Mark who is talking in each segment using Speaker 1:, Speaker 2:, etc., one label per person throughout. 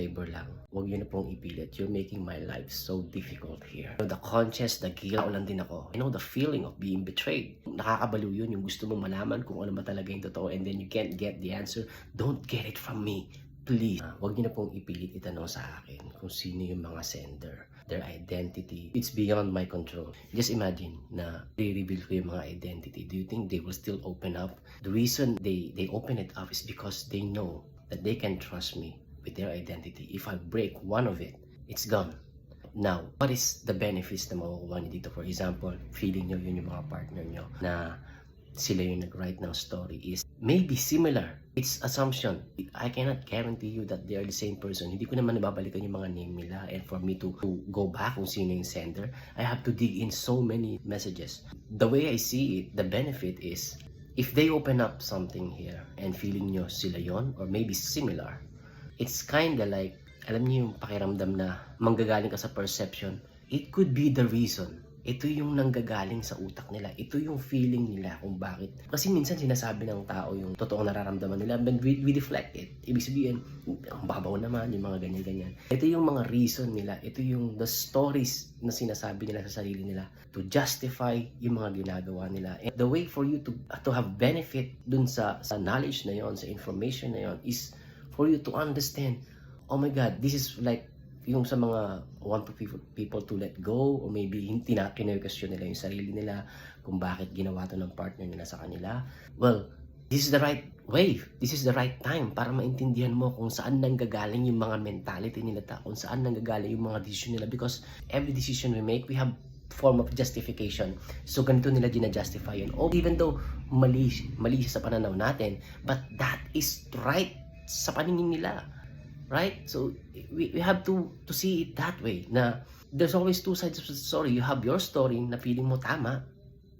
Speaker 1: Favor lang, huwag yun na pong ipilit. You're making my life so difficult here. The conscience, the guilt, lang din ako. I know the feeling of being betrayed. Nakakabaliw yun, yung gusto mo malaman kung ano ba talaga yung totoo and then you can't get the answer. Don't get it from me. Please, uh, huwag niyo na pong ipilit itanong sa akin kung sino yung mga sender, their identity. It's beyond my control. Just imagine na re-reveal ko yung mga identity. Do you think they will still open up? The reason they, they open it up is because they know that they can trust me with their identity. If I break one of it, it's gone. Now, what is the benefits na makukuha niyo dito? For example, feeling nyo yun yung mga partner nyo na sila yung nag-write ng story is maybe similar. It's assumption. I cannot guarantee you that they are the same person. Hindi ko naman nababalikan yung mga name nila and for me to, to go back kung sino yung sender, I have to dig in so many messages. The way I see it, the benefit is if they open up something here and feeling nyo sila yon or maybe similar, it's kinda like, alam niyo yung pakiramdam na manggagaling ka sa perception, it could be the reason. Ito yung nanggagaling sa utak nila. Ito yung feeling nila kung bakit. Kasi minsan sinasabi ng tao yung totoong nararamdaman nila, but we, we deflect it. Ibig sabihin, ang babaw naman, yung mga ganyan-ganyan. Ito yung mga reason nila. Ito yung the stories na sinasabi nila sa sarili nila to justify yung mga ginagawa nila. And the way for you to to have benefit dun sa, sa knowledge na yon, sa information na yon, is for you to understand, oh my God, this is like yung sa mga want to people, to let go or maybe hindi na kinwestiyon nila yung sarili nila kung bakit ginawa to ng partner nila sa kanila. Well, this is the right way. This is the right time para maintindihan mo kung saan nanggagaling yung mga mentality nila ta, kung saan nanggagaling yung mga decision nila because every decision we make, we have form of justification. So, ganito nila gina-justify yun. Oh, even though mali, mali siya sa pananaw natin, but that is right sa paningin nila. Right? So, we, we have to to see it that way na there's always two sides of the story. You have your story na feeling mo tama.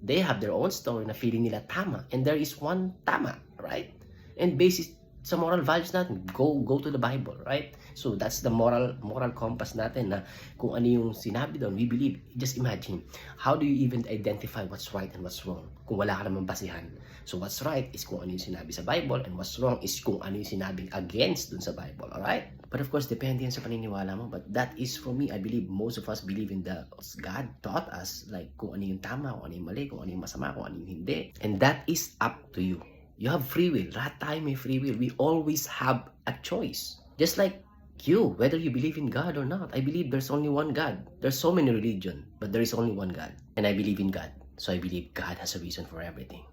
Speaker 1: They have their own story na feeling nila tama. And there is one tama, right? And basis sa moral values natin, go go to the Bible, right? So that's the moral moral compass natin na kung ano yung sinabi doon, we believe. Just imagine, how do you even identify what's right and what's wrong kung wala ka namang basihan? So what's right is kung ano yung sinabi sa Bible and what's wrong is kung ano yung sinabing against dun sa Bible, alright? But of course, depende yan sa paniniwala mo. But that is for me, I believe most of us believe in the God taught us, like kung ano yung tama, kung ano yung mali, kung ano yung masama, kung ano yung hindi. And that is up to you. You have free will. Lahat tayo may free will. We always have a choice. Just like you, whether you believe in God or not. I believe there's only one God. There's so many religion, but there is only one God. And I believe in God. So I believe God has a reason for everything.